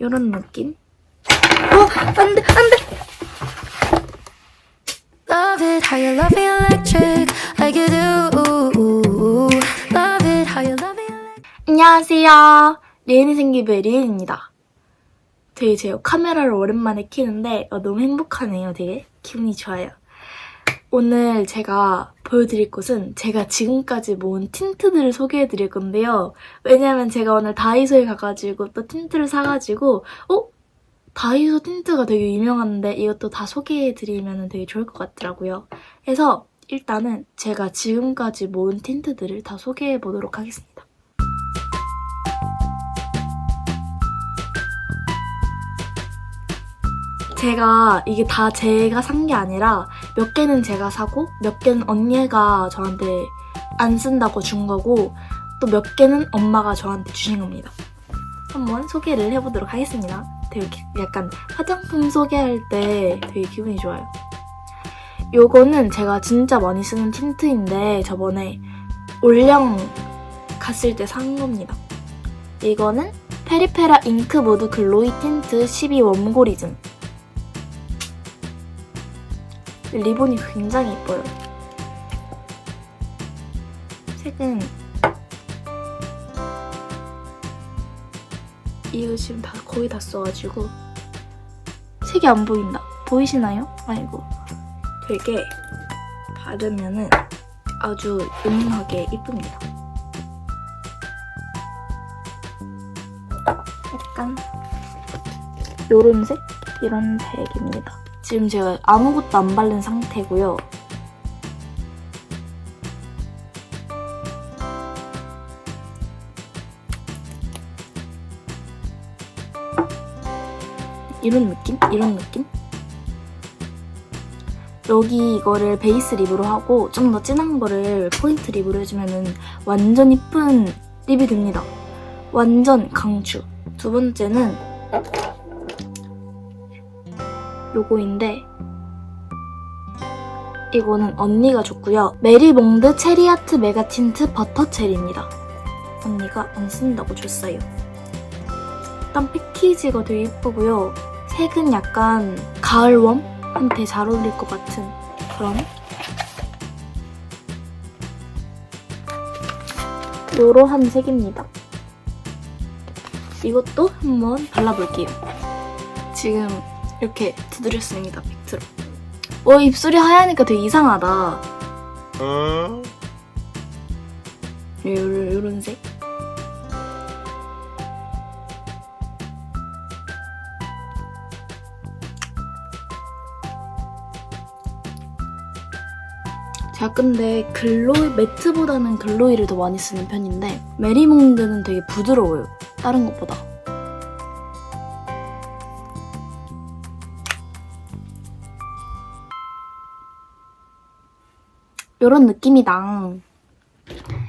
이런 느낌? 어, 안 돼, 안 돼! Love it how you love me electric like you do. Love it how you love me electric. 안녕하세요. 리엔이 생기부의 리엔입니다. 되게 제가 카메라를 오랜만에 키는데 어, 너무 행복하네요. 되게 기분이 좋아요. 오늘 제가 보여드릴 곳은 제가 지금까지 모은 틴트들을 소개해드릴 건데요. 왜냐면 제가 오늘 다이소에 가가지고 또 틴트를 사가지고 어? 다이소 틴트가 되게 유명한데 이것도 다 소개해드리면 되게 좋을 것 같더라고요. 그래서 일단은 제가 지금까지 모은 틴트들을 다 소개해보도록 하겠습니다. 제가 이게 다 제가 산 게 아니라 몇 개는 제가 사고 몇 개는 언니가 저한테 안 쓴다고 준 거고 또 몇 개는 엄마가 저한테 주신 겁니다. 한번 소개를 해보도록 하겠습니다. 되게 기- 약간 화장품 소개할 때 되게 기분이 좋아요. 요거는 제가 진짜 많이 쓰는 틴트인데 저번에 올영 갔을 때 산 겁니다. 이거는 페리페라 잉크 모드 글로이 틴트 12 웜고리즘 리본이 굉장히 예뻐요. 색은 이거 지금 다 거의 다 써가지고 색이 안 보인다. 보이시나요? 아이고 되게 바르면은 아주 은은하게 이쁩니다. 약간 요런 색? 이런 색입니다. 지금 제가 아무것도 안 바른 상태고요. 이런 느낌? 이런 느낌? 여기 이거를 베이스 립으로 하고 좀 더 진한 거를 포인트 립으로 해주면은 완전 이쁜 립이 됩니다. 완전 강추. 두 번째는 요거인데 이거는 언니가 줬고요. 메리몽드 체리아트 메가 틴트 버터 체리입니다. 언니가 안 쓴다고 줬어요. 일단 패키지가 되게 예쁘고요. 색은 약간 가을웜한테 잘 어울릴 것 같은 그런 요러한 색입니다. 이것도 한번 발라볼게요. 지금 이렇게 두 드렸습니다, 팩트로. 와, 입술이 하얘니까 되게 이상하다. 요런, 요런 색. 제가 근데 글로이, 매트보다는 글로이를 더 많이 쓰는 편인데 메리몽드는 되게 부드러워요. 다른 것보다. 요런 느낌이다.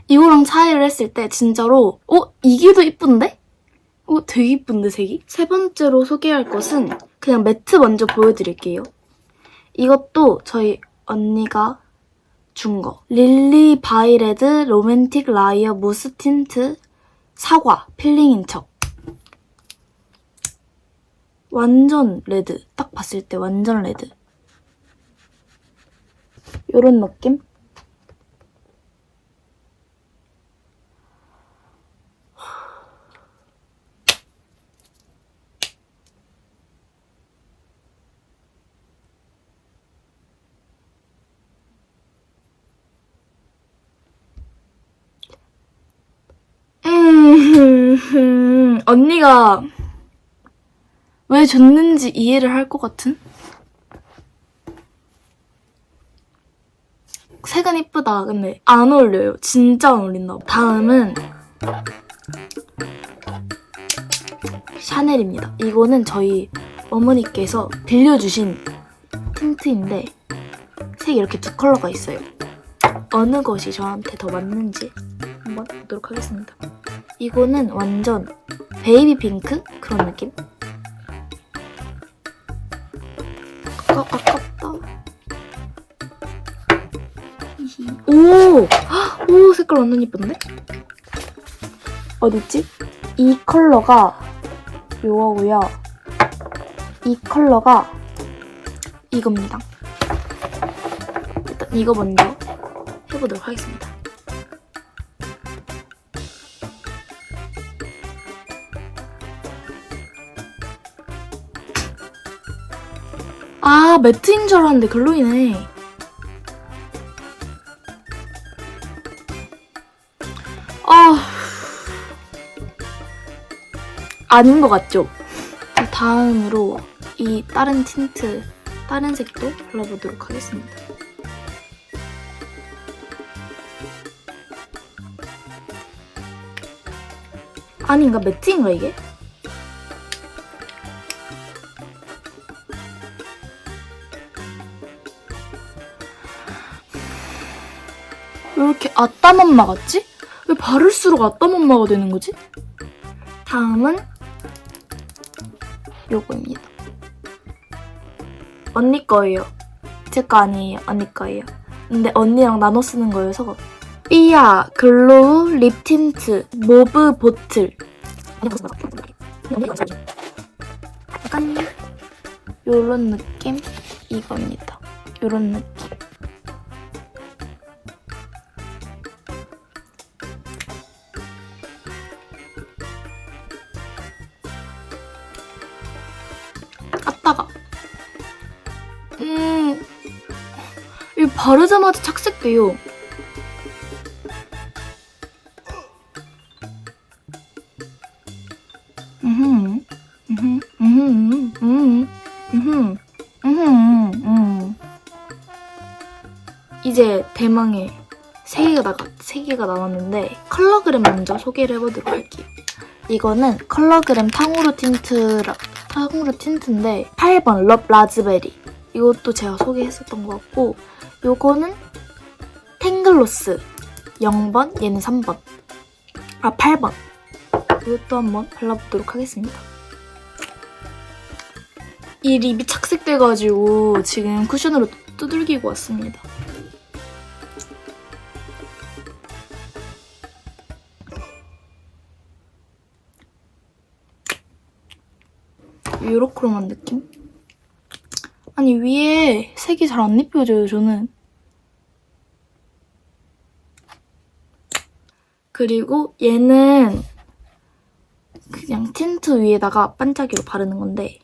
이거랑 차이를 했을 때 진짜로 어? 더 이쁜데? 어? 되게 이쁜데 색이? 세 번째로 소개할 것은 그냥 매트 먼저 보여드릴게요. 이것도 저희 언니가 준 거. 릴리 바이레드 로맨틱 라이어 무스 틴트 사과 필링인 척. 완전 레드. 딱 봤을 때 완전 레드. 요런 느낌? 음, 언니가 왜 줬는지 이해를 할 것 같은? 색은 이쁘다. 근데 안 어울려요. 진짜 안 어울린다. 다음은 샤넬입니다. 이거는 저희 어머니께서 빌려주신 틴트인데 색이 이렇게 두 컬러가 있어요. 어느 것이 저한테 더 맞는지 한번 보도록 하겠습니다. 이거는 완전 베이비 핑크 그런 느낌? 아까 아깝다. 오, 헉, 오 색깔 완전 이쁜데? 어딨지? 이 컬러가 요거고요. 이 컬러가 이겁니다. 일단 이거 먼저 해보도록 하겠습니다. 아, 매트인 줄 알았는데 글로이네. 아. 아닌 것 같죠? 다음으로 이 다른 틴트, 다른 색도 발라보도록 하겠습니다. 아닌가? 매트인가 이게? 왜 이렇게 아따맘마 같지? 왜 바를수록 아따맘마가 되는 거지? 다음은 요거입니다. 언니 거예요. 제 거 아니에요. 언니 거예요. 근데 언니랑 나눠 쓰는 거여서 삐아 글로우 립 틴트 모브 보틀 약간 요런 느낌 이겁니다. 요런 느낌. 바르자마자 착색돼요. 이제 대망의 세 개가 나가 세 개가 남았는데 컬러그램 먼저 소개를 해보도록 할게요. 이거는 컬러그램 탕후루 틴트라 탕후루 틴트인데 8번 럽 라즈베리 이것도 제가 소개했었던 것 같고 요거는 탱글로스. 0번 얘는 3번. 아 8번. 이것도 한번 발라보도록 하겠습니다. 이 립이 착색돼가지고 지금 쿠션으로 두들기고 왔습니다. 유로크롬한 느낌? 아니 위에 색이 잘 안 입혀져요 저는 그리고 얘는 그냥 틴트 위에다가 반짝이로 바르는 건데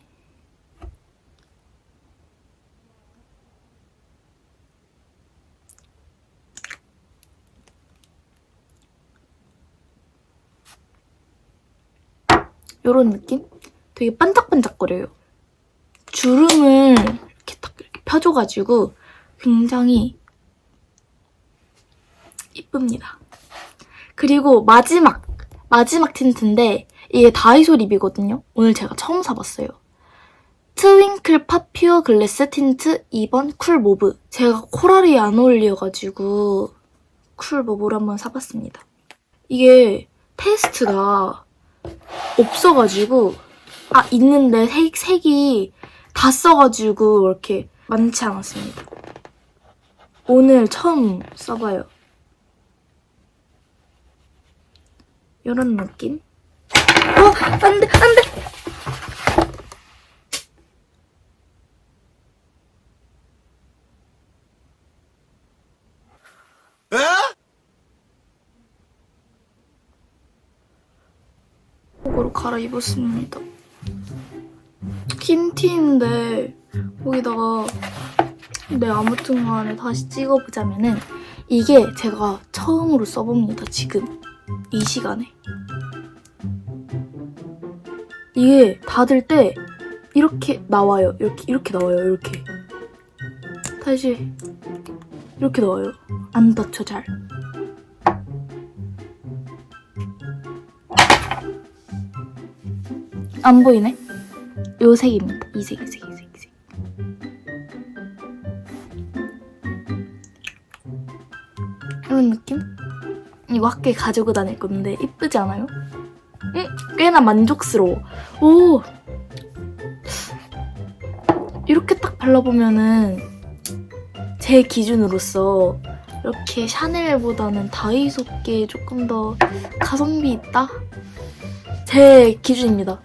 요런 느낌? 되게 반짝반짝거려요. 주름을 펴줘가지고 굉장히 이쁩니다. 그리고 마지막 마지막 틴트인데 이게 다이소 립이거든요. 오늘 제가 처음 사봤어요. 트윙클 파퓨어 글래스 틴트 2번 쿨 모브. 제가 코랄이 안 어울려가지고 쿨 모브를 한번 사봤습니다. 이게 테스트가 없어가지고 아 있는데 색, 색이 다 써가지고 이렇게 많지 않았습니다. 오늘 처음 써봐요. 이런 느낌? 어 안 돼 안 돼. 속으로 갈아입었습니다. 긴 티인데 거기다가 네 아무튼 간에 다시 찍어보자면은 이게 제가 처음으로 써봅니다 지금. 이 시간에. 이게 닫을 때 이렇게 나와요. 이렇게 이렇게 나와요 이렇게. 다시 이렇게 나와요. 안 닫혀 잘. 안 보이네? 요 색입니다. 이 색, 이 색, 이 색, 학교에 가지고 다닐 건데 이쁘지 않아요? 응, 꽤나 만족스러워. 오! 이렇게 딱 발라보면은 제 기준으로서 이렇게 샤넬보다는 다이소께 조금 더 가성비 있다? 제 기준입니다.